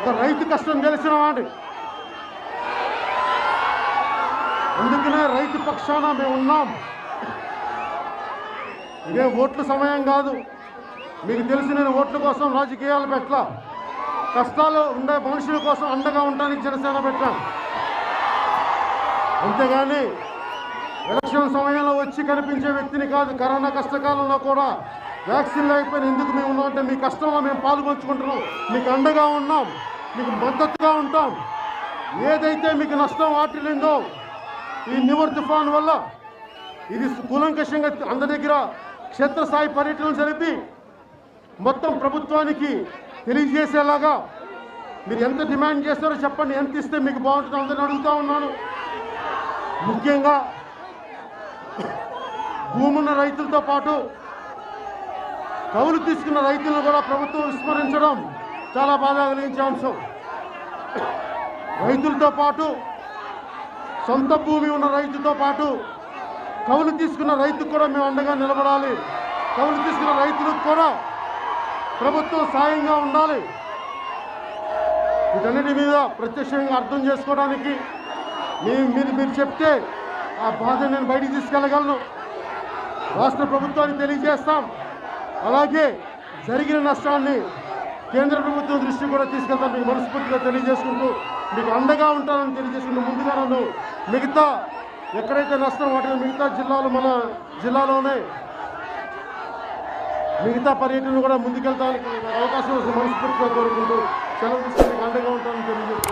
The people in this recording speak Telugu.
ఒక రైతు కష్టం తెలిసిన వాడి అందుకనే రైతు పక్షాన మేము ఉన్నాం. ఇదే ఓట్ల సమయం కాదు. మీకు తెలిసి నేను ఓట్ల కోసం రాజకీయాలు పెట్టలా. కష్టాలు ఉండే మనుషుల కోసం అండగా ఉండడానికి జనసేన పెట్టాం. అంతేగాని ఎలక్షన్ సమయంలో వచ్చి కనిపించే వ్యక్తిని కాదు కరోనా కష్టకాలంలో కూడా వ్యాక్సిన్ లేకపోయినా ఎందుకు మేము ఉన్నామంటే మీ కష్టంలో మేము పాల్గొంచుకుంటున్నాం మీకు అండగా ఉన్నాం. మీకు మద్దతుగా ఉంటాం. ఏదైతే మీకు నష్టం వాటిల్లిందో ఈ నివర్ తుఫాన్ వల్ల ఇది కూలంకషంగా అందరి దగ్గర క్షేత్రస్థాయి పర్యటనలు జరిపి మొత్తం ప్రభుత్వానికి తెలియజేసేలాగా మీరు ఎంత డిమాండ్ చేస్తారో చెప్పండి. ఎంత ఇస్తే మీకు బాగుంటుంది అందరిని అడుగుతా ఉన్నాను. ముఖ్యంగా భూమున్న రైతులతో పాటు కౌలు తీసుకున్న రైతులను కూడా ప్రభుత్వం విస్మరించడం చాలా బాధ కలిగించే అంశం. రైతులతో పాటు సొంత భూమి ఉన్న రైతుతో పాటు కవులు తీసుకున్న రైతుకు కూడా మేము అండగా నిలబడాలి. కౌలు తీసుకున్న రైతులకు కూడా ప్రభుత్వం సాయంగా ఉండాలి. వీటన్నిటి మీద ప్రత్యక్షంగా అర్థం చేసుకోవడానికి మేము మీరు మీరు చెప్తే ఆ బాధ నేను బయటికి తీసుకెళ్ళగలను. రాష్ట్ర ప్రభుత్వానికి తెలియజేస్తాం. అలాగే జరిగిన నష్టాన్ని కేంద్ర ప్రభుత్వం దృష్టి కూడా తీసుకెళ్తాను మీకు మనస్ఫూర్తిగా తెలియజేసుకుంటూ మీకు అండగా ఉంటానని తెలియజేసుకుంటూ ముందుగా నన్ను మిగతా ఎక్కడైతే నష్టం వాటిలో మిగతా జిల్లాలు మన జిల్లాలోనే మిగతా పర్యటన కూడా ముందుకెళ్తానికి అవకాశం వస్తుంది మనస్ఫూర్తిగా కోరుకుంటూ సెలవు తీసుకుని అండగా ఉంటానని తెలియజేస్తాను